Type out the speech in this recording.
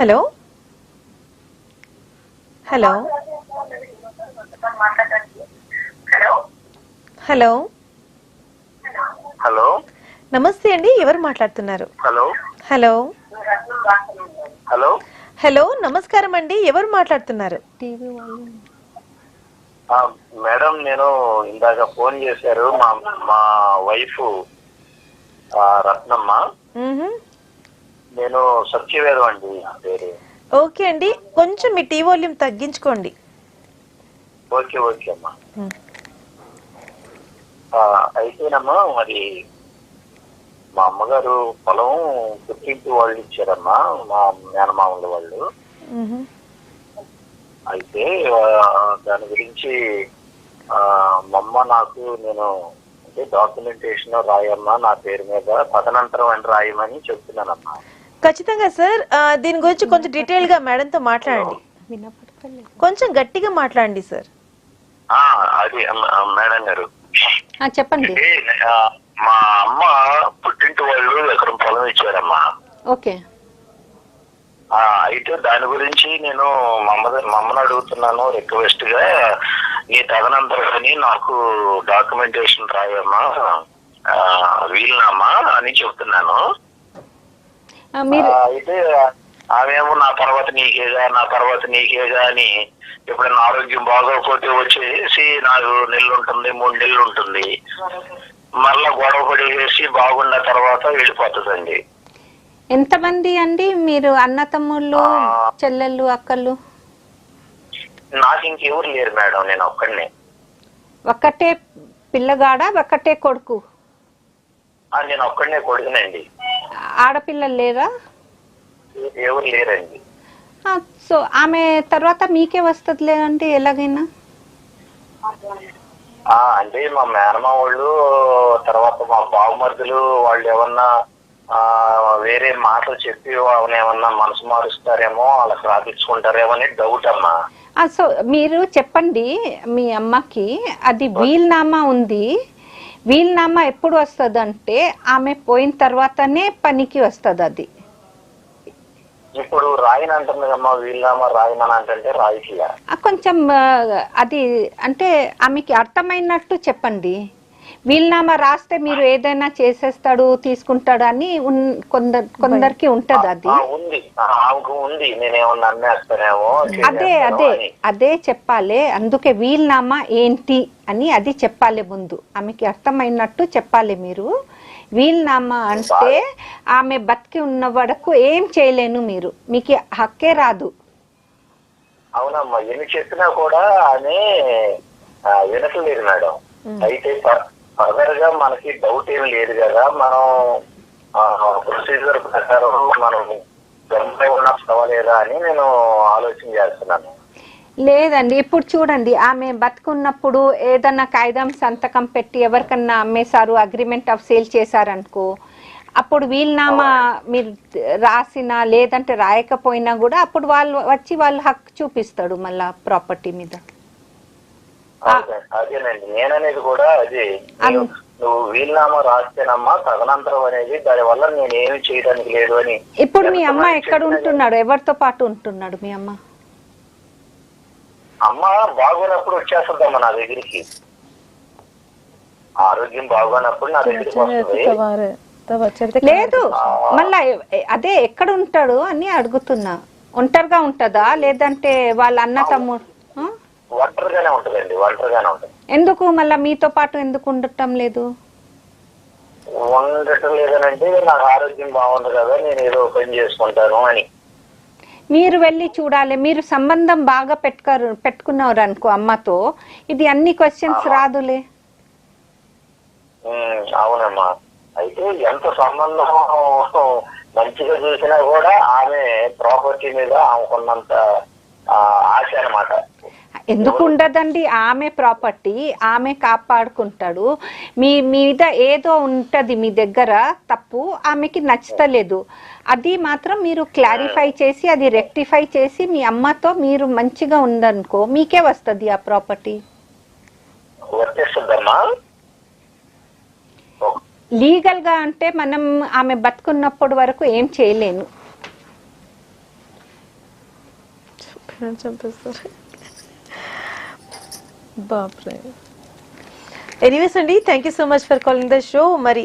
Hello? Hello? Hello? Hello? Hello నమస్తే అండి ఎవరు మాట్లాడుతున్నారు? హలో? హలో? హలో? హలో నమస్కారం అండి ఎవరు మాట్లాడుతున్నారు? ఆ, మేడం నేను ఇందాక ఫోన్ చేశారు మా మా వైఫ్ ఆ, రత్నమ్మ. నేను సత్యవేదం అండి పేరు. ఓకే అండి. కొంచెం మీ టీ వాల్యూమ్ తగ్గించుకోండి. ఓకే ఓకే అమ్మా. అయితేనమ్మా మరి మా అమ్మగారు పొలం పుట్టింటి వాళ్ళు ఇచ్చారమ్మా మా మేనమామల వాళ్ళు. అయితే దాని గురించి ఆ, మా అమ్మ నాకు నేను అంటే డాక్యుమెంటేషన్ రాయమ్మా నా పేరు మీద తదనంతరం అని రాయమని చెప్తున్నానమ్మా. ఖచ్చితంగా సార్ దీని గురించి కొంచెం డీటెయిల్గా మేడంతో మాట్లాడండి. కొంచెం గట్టిగా మాట్లాడండి సార్ ఆ, అది మేడం గారు. ఆ, చెప్పండి. మా అమ్మ పుట్టింటి వాళ్ళు ఎకరం పొలం ఇచ్చారమ్మా. ఓకే. ఆ, అయితే దాని గురించి నేను మా అమ్మ మా అమ్మని అడుగుతున్నాను రిక్వెస్ట్గా నీ తదనంతరని నాకు డాక్యుమెంటేషన్ రాయమ్మా. వీలునామా అని చెప్తున్నాను. అయితే ఆమెమో నా తర్వాత నీకేగా నా తర్వాత నీకేగా అని ఎప్పుడైనా ఆరోగ్యం బాగోకపోతే వచ్చేసి నాలుగు నెలలు ఉంటుంది మూడు నెలలు ఉంటుంది. మళ్ళా గొడవ పడేసి బాగున్న తర్వాత వెళ్ళిపోతుందండి. ఎంతమంది అండి మీరు అన్న తమ్ముళ్ళు చెల్లెళ్ళు అక్కలు? నాకు ఇంకెవరు లేరు మేడం నేను ఒక్కడినే. ఒక్కటే పిల్లగాడ ఒక్కటే కొడుకు? నేను ఒక్కడనే కొడుకునండి. ఆడపిల్లలు లేరా? ఎవరు లేరండి. సో ఆమె తర్వాత మీకే వస్తుందిలే అంటే ఎలాగైనా? ఆ అంటే మా మేనమా వాళ్ళు తర్వాత మా బావమరుదులు వాళ్ళు ఏమన్నా వేరే మాటలు చెప్పి వాళ్ళని ఏమన్నా మనసు మారుస్తారేమో వాళ్ళకి రాపించుకుంటారేమో అని డౌట్ అమ్మా. సో మీరు చెప్పండి మీ అమ్మకి అది వీల్నామా ఉంది? వీల్నామా ఎప్పుడు వస్తుంది అంటే ఆమె పోయిన తర్వాతనే పనికి వస్తుంది అది ఇప్పుడు రాయని రాయమని అంటే రాయిట్లా కొంచెం అది అంటే ఆమెకి అర్థమైనట్టు చెప్పండి. వీల్నామా రాస్తే మీరు ఏదైనా చేసేస్తాడు తీసుకుంటాడు అని కొందరు కొందరికి ఉంటది అది. ఉంది. ఆ, ఆమెకు ఉంది. నేనేమన్నా అమ్మేస్తానేమో అదే అదే. అదే చెప్పాలి. అందుకే వీల్నామా ఏంటి అని అది చెప్పాలి ముందు. ఆమెకి అర్థమైనట్టు చెప్పాలి మీరు. వీల్నామా అంటే ఆమె బతికి ఉన్న వరకు ఏం చేయలేను మీరు. మీకు హక్కే రాదు. అవునమ్మా ఎన్ని చెప్పినా కూడా ఆమె వినట్లేదు మేడం. అయితే ఫర్దర్గా మనకి డౌట్ ఏం లేదు కదా. మనం ప్రొసీజర్ ప్రకారం మనం ఉన్నా పర్వాలేదా అని నేను ఆలోచన చేస్తున్నాను. లేదండి ఇప్పుడు చూడండి. ఆమె బతుకున్నప్పుడు ఏదన్నా కాగితం సంతకం పెట్టి ఎవరికన్నా అమ్మేశారు అగ్రిమెంట్ ఆఫ్ సేల్ చేశారనుకో అప్పుడు వీలునామా మీరు రాసినా లేదంటే రాయకపోయినా కూడా అప్పుడు వాళ్ళు వచ్చి వాళ్ళు హక్కు చూపిస్తాడు మళ్ళా ప్రాపర్టీ మీద. అదేనండి. నేననేది కూడా అదే నువ్వు- వీలునామా రాస్తేనమ్మా తదనంతరం అనేది దాని వల్ల నేను ఏమి చేయడానికి లేదు అని ఇప్పుడు మీ అమ్మ ఎక్కడ ఉంటున్నాడు? ఎవరితో పాటు ఉంటున్నాడు మీ అమ్మ? అమ్మ బాగోనప్పుడు వచ్చేస్తుందమ్మా నా దగ్గరికి. ఆరోగ్యం బాగోనప్పుడు నా దగ్గరికి వస్తుంది. లేదు మళ్ళా అదే ఎక్కడ ఉంటాడు అని అడుగుతున్నా. ఒంటరిగా ఉంటదా? లేదంటే వాళ్ళ అన్న తమ్ముడు? ఒంటరిగానే ఉంటదండి ఒంటరిగానే ఉంటది. ఎందుకు? మళ్ళా మీతో పాటు ఎందుకు ఉండటం లేదు? ఉండటం లేదనంటే నాకు ఆరోగ్యం బాగుంది కదా నేను ఏదో పని చేసుకుంటాను అని. మీరు వెళ్ళి చూడాలి. మీరు సంబంధం బాగా పెట్టుకారు పెట్టుకున్నారు అనుకో అమ్మతో. ఇది అన్ని క్వశ్చన్స్ రాదులే. అవునమ్మా. అయితే ఎంత సంబంధం మంచిగా చూసినా కూడా ఆమె ప్రాపర్టీ మీద ఆమెకున్నంత ఆశ అన్నమాట. ఎందుకు ఉండదండి ఆమె ప్రాపర్టీ ఆమె కాపాడుకుంటాడు. మీ మీద ఏదో ఉంటది మీ దగ్గర తప్పు ఆమెకి నచ్చతలేదు. అది మాత్రం మీరు క్లారిఫై చేసి అది రెక్టిఫై చేసి మీ అమ్మతో మీరు మంచిగా ఉందనుకో మీకే వస్తుంది ఆ ప్రాపర్టీ. లీగల్గా అంటే మనం ఆమె బతుకున్నప్పటి వరకు ఏం చేయలేను చంపేస్తారు బాప్రే. ఎనీవేస్ అండి thank you so much for calling the show మరి